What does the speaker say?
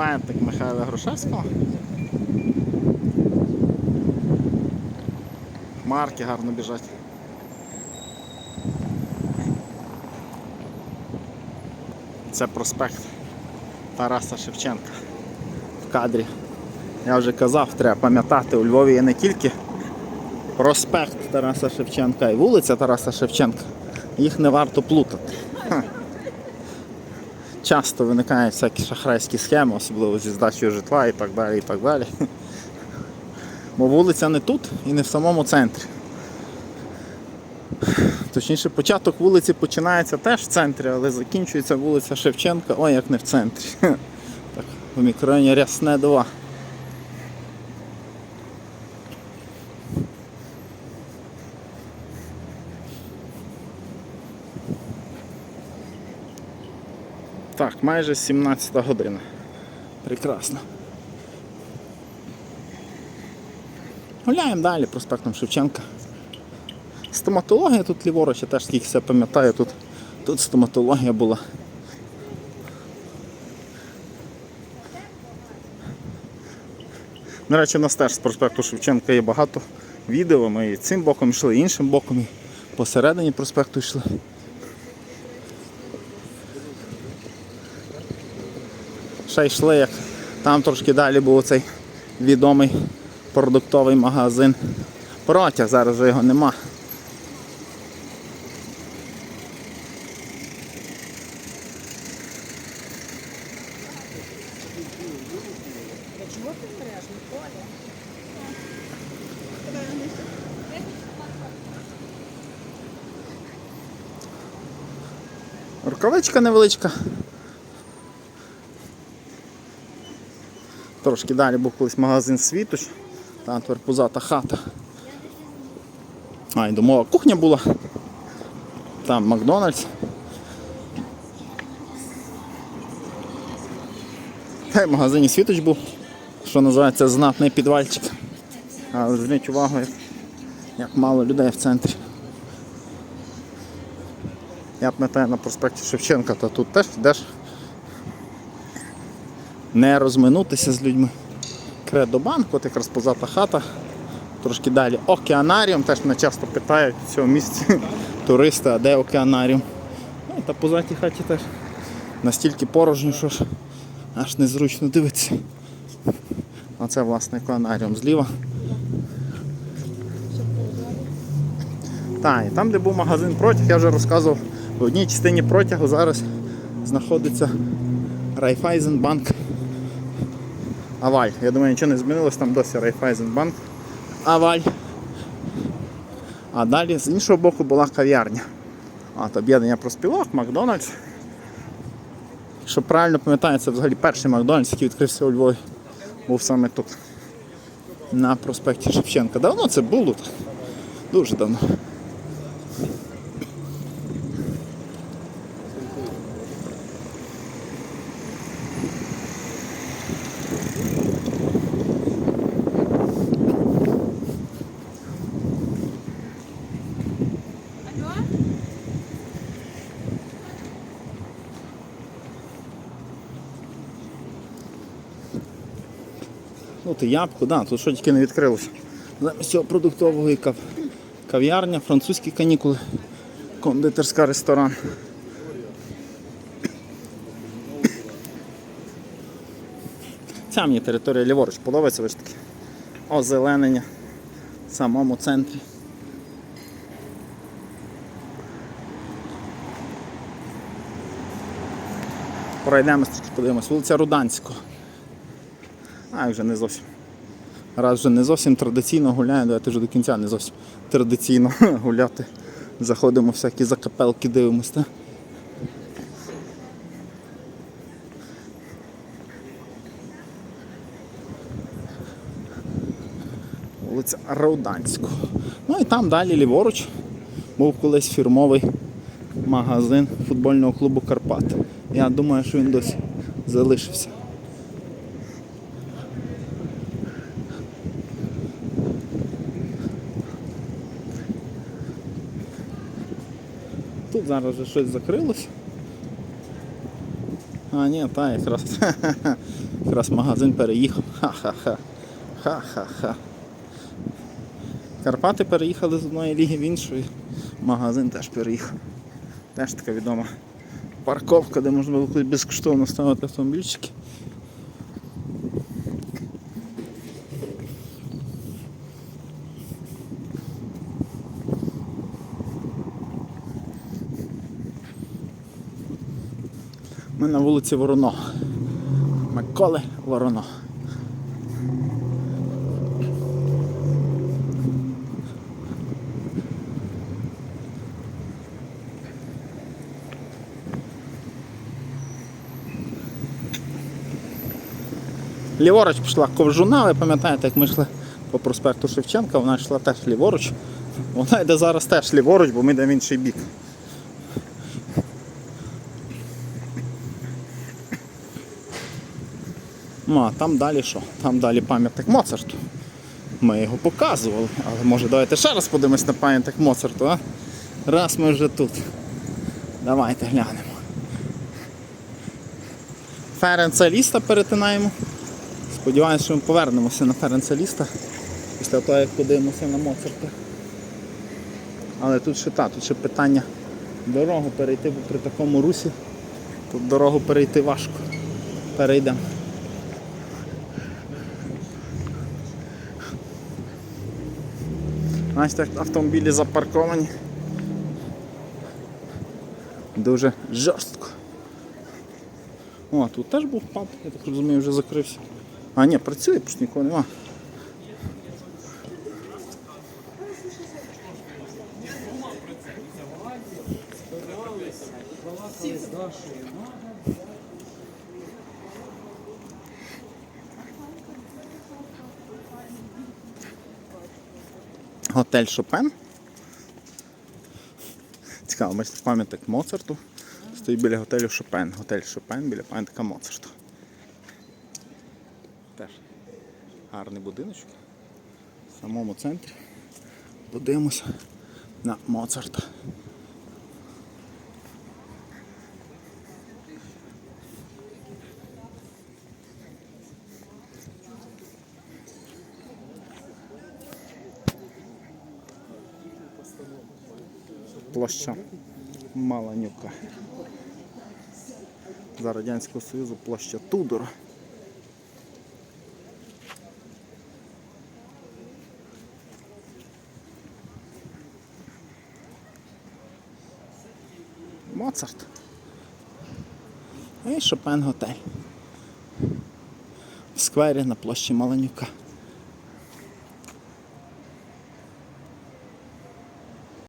Пам'ятник Михайла Грушевського. Марки гарно біжать. Це проспект Тараса Шевченка в кадрі. Я вже казав, треба пам'ятати, у Львові є не тільки проспект Тараса Шевченка і вулиця Тараса Шевченка. Їх не варто плутати. Часто виникають всякі шахрайські схеми, особливо зі здачею житла і так далі. і так далі. Бо вулиця не тут і не в самому центрі. Точніше, початок вулиці починається теж в центрі, але закінчується вулиця Шевченка, ой, як не в центрі. Так, в мікрорайоні Рясне 2. Майже 17 година. Прекрасно. Гуляємо далі проспектом Шевченка. Стоматологія тут ліворуч, я теж скільки себе пам'ятаю, тут, тут стоматологія була. До речі, у нас теж з проспекту Шевченка є багато відео. Ми і цим боком йшли, і іншим боком, і посередині проспекту йшли. Ще йшли, як там трошки далі був цей відомий продуктовий магазин. Протяг, зараз вже його нема. Рукавичка невеличка. Трошки далі був колись магазин Світоч, там тепер пузата хата. А, і домова кухня була. Там Макдональдс. Та й в магазині Світоч був, що називається знатний підвальчик. Але зверніть увагу, як, як мало людей в центрі. Я пам'ятаю на проспекті Шевченка, то тут теж йдеш не розминутися з людьми. Кредобанк, от якраз позата хата. Трошки далі океанаріум, теж мене часто питають в цьому місці а де океанаріум. Ну, та позатій хаті теж настільки порожньо, що ж аж незручно дивитися. А це власне океанаріум зліва. Так, і там, де був магазин протяг, я вже розказував, в одній частині протягу зараз знаходиться Райфайзенбанк Аваль. Я думаю, нічого не змінилось, там досі Райфайзенбанк Аваль. А далі з іншого боку була кав'ярня. От, об'єднання проспілок, Макдональдс. Якщо правильно пам'ятаю, це взагалі перший Макдональдс, який відкрився у Львові. Був саме тут. На проспекті Шевченка. Давно це було? Дуже давно. Ну, ти ябку, да, тут що тільки не відкрилося. Замість цього продуктового кав... кав'ярня, французькі канікули, кондитерська ресторан. Ця мені територія ліворуч подобається, ви ж таки. Озеленення в самому центрі. Пройдемо подивимось. Вулиця Руданського. А вже не зовсім. Раз вже не зовсім традиційно гуляємо, давайте вже до кінця не зовсім традиційно гуляти. Заходимо всякі закапелки, дивимося. Та? Вулиця Рауданського. Ну і там далі ліворуч був колись фірмовий магазин футбольного клубу Карпат. Я думаю, що він досі залишився. Тут зараз вже щось закрилось. А, ні, та якраз. Якраз магазин переїхав. Ха-ха-ха. Ха-ха-ха. Карпати переїхали з одної ліги в іншу. Магазин теж переїхав. Теж така відома парковка, де можна було безкоштовно ставити автомобільчики. Ми на вулиці Вороно. Миколи Вороно. Ліворуч пішла ковжуна, ви пам'ятаєте, як ми йшли по проспекту Шевченка, вона йшла теж ліворуч. Вона йде зараз теж ліворуч, бо ми йдемо в інший бік. Ну, а там далі що? Там далі пам'ятник Моцарту. Ми його показували, але може давайте ще раз подивимось на пам'ятник Моцарту, а? Раз ми вже тут. Давайте глянемо. Ференца Ліста перетинаємо. Сподіваюся, що ми повернемося на Ференца Ліста після того, як подивимося на Моцарта. Але тут ще та, тут ще питання дорогу перейти, бо при такому русі тут дорогу перейти важко. Перейдемо. Як автомобілі запарковані. Дуже жорстко. О, тут теж був паб, я так розумію, вже закрився. А, ні, працює, ж нікого нема. Готель Шопен. Цікаво, бачите, пам'ятник Моцарту. Стоїть біля готелю Шопен. Готель Шопен біля пам'ятника Моцарту. Теж гарний будиночок. В самому центрі. Подивимося на Моцарта. Площа Маланюка. За Радянського Союзу площа Тудора. Моцарт. І Шопен готель. В сквері на площі Маланюка.